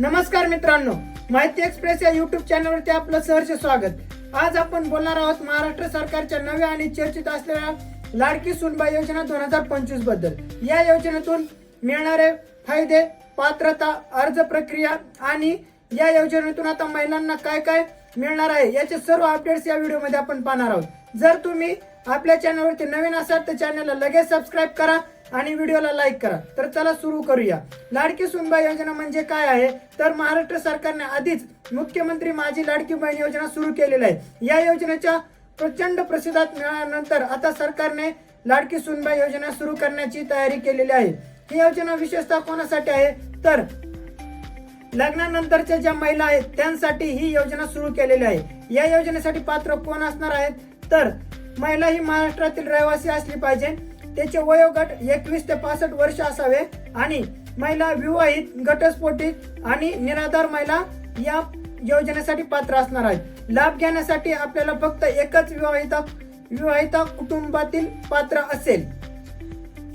नमस्कार मित्रांनो माहिती एक्सप्रेस या युट्यूब चॅनलवरती आपलं सहर्ष स्वागत. आज आपण बोलणार आहोत महाराष्ट्र सरकारच्या नव्या आणि चर्चित असलेल्या लाडकी सुनबाई योजना दोन हजार पंचवीसबद्दल. या योजनेतून मिळणारे फायदे पात्रता अर्ज प्रक्रिया आणि या योजनेतून आता महिलांना काय काय मिळणार आहे याचे सर्व अपडेट्स या व्हिडिओमध्ये आपण पाहणार आहोत. जर तुम्ही आपल्या चॅनलवरती नवीन असाल तर चॅनलला लगेच सबस्क्राईब करा. आणि व्हिडिओला लाईक करा. तर चला सुरू करूया. लाडकी सुनबाई योजना म्हणजे काय आहे? तर महाराष्ट्र सरकारने आधीच मुख्यमंत्री माझी लाडकी बहीण योजना सुरू केलेली आहे. या योजनेच्या प्रचंड प्रसिद्धात मिळाल्यानंतर आता सरकारने लाडकी सुनबाई योजना सुरू करण्याची तयारी केलेली आहे. ही योजना विशेषतः कोणासाठी आहे? तर लग्नानंतरच्या ज्या महिला आहेत त्यांसाठी ही योजना सुरू केलेली आहे. या योजनेसाठी पात्र कोण असणार आहेत? तर महिला ही महाराष्ट्रातील रहिवासी असली पाहिजे. त्याचे वयोगट एकवीस ते पासष्ट वर्ष असावे. आणि महिला विवाहित घटस्फोटित आणि निराधार महिला या योजनेसाठी पात्र असणार आहेत. लाभ घेण्यासाठी आपल्याला फक्त एकच विवाहित विवाहित कुटुंबातील पात्र असेल.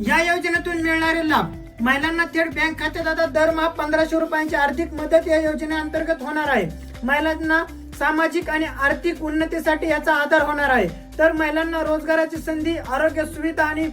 या योजनेतून मिळणारे लाभ महिलांना थेट बँक खात्यात आता दरमहा पंधराशे रुपयांची आर्थिक मदत या योजनेअंतर्गत होणार आहे. महिलांना सामाजिक आणि आर्थिक उन्नतीसाठी याचा आधार होणार आहे. तर महिलांना रोजगाराची संधी आरोग्य सुविधा आणि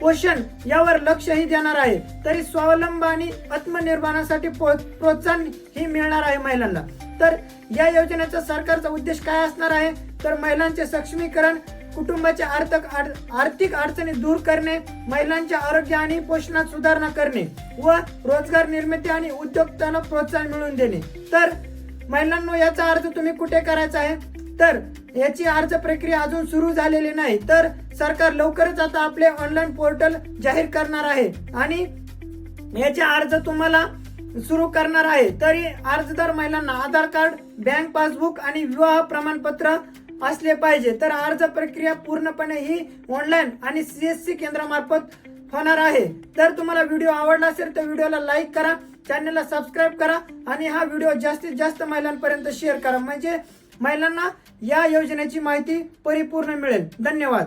पोषण यावर लक्षही देणार आहे. तरी स्वावलंब आणि आत्मनिर्भरासाठी प्रोत्साहन ही मिळणार आहे महिलांना. तर या योजनेचा सरकारचा उद्देश काय असणार आहे? तर महिलांचे सक्षमीकरण कुटुंबाच्या आर्थिक आर्थिक अडचणी दूर करणे महिलांच्या आरोग्य आणि पोषणात सुधारणा करणे व रोजगार निर्मिती आणि उद्योगताला प्रोत्साहन मिळवून देणे. तर महिलांनो याचा अर्ज तुम्ही कुठे करायचा आहे? तर याची अर्ज प्रक्रिया अजून सुरू झालेली नाही. तर सरकार लवकरच आता आपले ऑनलाईन पोर्टल जाहीर करणार आहे. आणि याचे अर्ज तुम्हाला सुरू करणार आहे. तरी अर्जदार महिलांना आधार कार्ड बँक पासबुक आणि विवाह प्रमाणपत्र असले पाहिजे. तर अर्ज प्रक्रिया पूर्णपणे ही ऑनलाईन आणि सीएससी केंद्रामार्फत होणार आहे. तर तुम्हाला व्हिडिओ आवडला असेल तर व्हिडिओला लाईक करा. चॅनलला सबस्क्राईब करा आणि हा व्हिडिओ जास्तीत जास्त महिलांपर्यंत शेअर करा. म्हणजे महिलांना या योजनेची माहिती परिपूर्ण मिळेल. धन्यवाद.